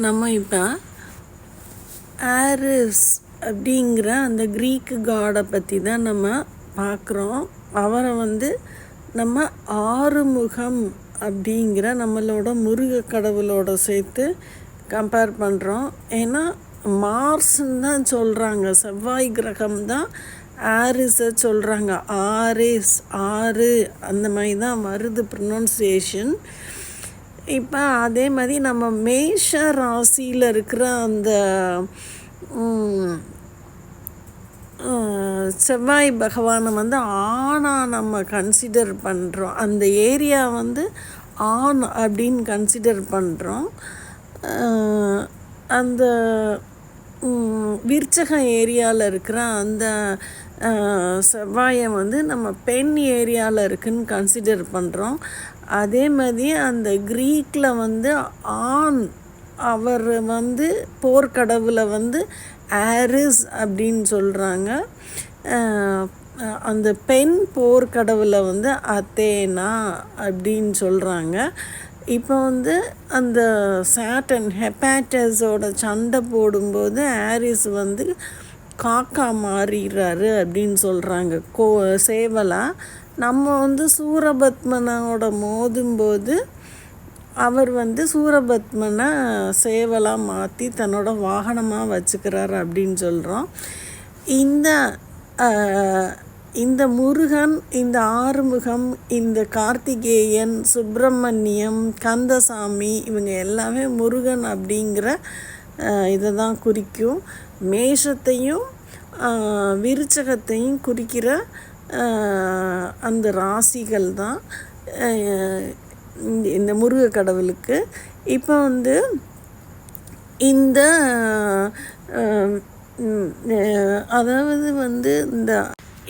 நம்ம இப்போ ஆரிஸ் அப்படிங்கிற அந்த க்ரீக்கு காடை பற்றி தான் நம்ம பார்க்குறோம் அவரை வந்து நம்ம ஆறுமுகம் அப்படிங்கிற நம்மளோட முருக கடவுளோட சேர்த்து கம்பேர் பண்ணுறோம் ஏன்னா மார்ஸ்ன்னு தான் சொல்கிறாங்க செவ்வாய் கிரகம் தான் ஆரிஸை சொல்கிறாங்க ஆரிஸ் ஆறு அந்த மாதிரி தான் வருது ப்ரொனன்சியேஷன் இப்போ அதே மாதிரி நம்ம மேஷ ராசியில் இருக்கிற அந்த செவ்வாய் பகவானை வந்து ஆணாக நம்ம கன்சிடர் பண்ணுறோம் அந்த ஏரியா வந்து ஆண் அப்படின்னு கன்சிடர் பண்ணுறோம் அந்த விருச்சகம் ஏரியாவில் இருக்கிற அந்த செவ்வாயை வந்து நம்ம பெண் ஏரியாவில் இருக்குன்னு கன்சிடர் பண்ணுறோம் அதே மாதிரி அந்த க்ரீக்கில் வந்து ஆண் அவர் வந்து போர்க்கடவுளை வந்து ஆரிஸ் அப்படின்னு சொல்கிறாங்க அந்த பெண் போர்க்கடவுளை வந்து அத்தேனா அப்படின்னு சொல்கிறாங்க இப்போ வந்து அந்த சாட்டன் ஹெப்பாட்டஸோட சண்டை போடும்போது ஆரிஸ் வந்து காக்கா மாறிடுறாரு அப்படின்னு சொல்கிறாங்க கோ சேவலா நம்ம வந்து சூரபத்மனோட மோதும்போது அவர் வந்து சூரபத்மனை சேவலாக மாற்றி தன்னோட வாகனமாக வச்சுக்கிறார் அப்படின்னு சொல்கிறோம் இந்த இந்த முருகன் இந்த ஆறுமுகம் இந்த கார்த்திகேயன் சுப்பிரமணியம் கந்தசாமி இவங்க எல்லாமே முருகன் அப்படிங்கிற இதை தான் குறிக்கும். மேஷத்தையும் விருச்சகத்தையும் குறிக்கிற அந்த ராசிகள் தான் இந்த- இந்த முருக கடவுளுக்கு. இப்போ வந்து இந்த அதாவது வந்து இந்த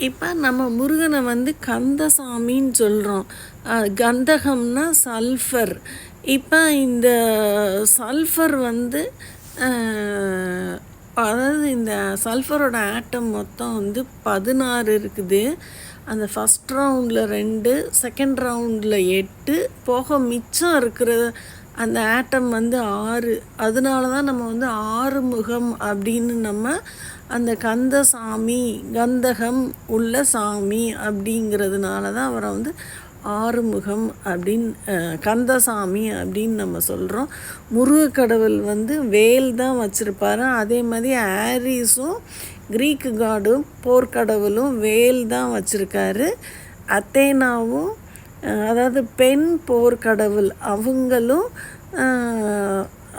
இப்போ நம்ம முருகனை வந்து கந்தசாமின்னு சொல்கிறோம் கந்தகம்னா சல்ஃபர் இப்போ இந்த சல்ஃபர் வந்து அதாவது இந்த சல்ஃபரோட ஆட்டம் மொத்தம் வந்து பதினாறு இருக்குது. அந்த ஃபஸ்ட் ரவுண்டில் ரெண்டு செகண்ட் ரவுண்டில் எட்டு போக மிச்சம் இருக்கிற அந்த ஆட்டம் வந்து ஆறு. அதனால தான் நம்ம வந்து ஆறுமுகம் அப்படின்னு நம்ம அந்த கந்தசாமி கந்தகம் உள்ள சாமி அப்படிங்கிறதுனால தான் அவரை வந்து ஆறுமுகம் அப்படின்னு கந்தசாமி அப்படின்னு நம்ம சொல்கிறோம் முருகக்கடவுள் வந்து வேல் தான் வச்சுருப்பாரு. அதே மாதிரி ஆரிஸும் க்ரீக்கு காடும் போர்க்கடவுளும் வேல் தான் வச்சுருக்காரு. அத்தேனாவும் அதாவது பெண் போர்க்கடவுள் அவங்களும்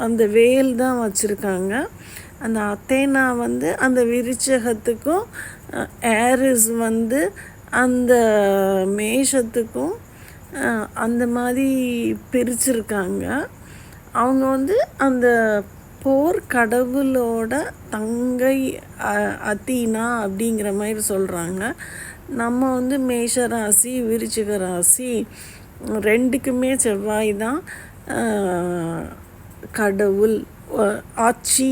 அந்த வேல் தான் வச்சுருக்காங்க. அந்த அத்தேனா வந்து அந்த விருச்சகத்துக்கும் ஏரிஸ் வந்து அந்த மேஷத்துக்கும் அந்த மாதிரி பிரிச்சிருக்காங்க. அவங்க வந்து அந்த போர் கடவுளோட தங்கை அ- அத்தீனா அப்படிங்கிற மாதிரி சொல்கிறாங்க நம்ம வந்து மேஷ ராசி விருச்சிக ராசி ரெண்டுக்குமே செவ்வாய் தான் கடவுள் ஆட்சி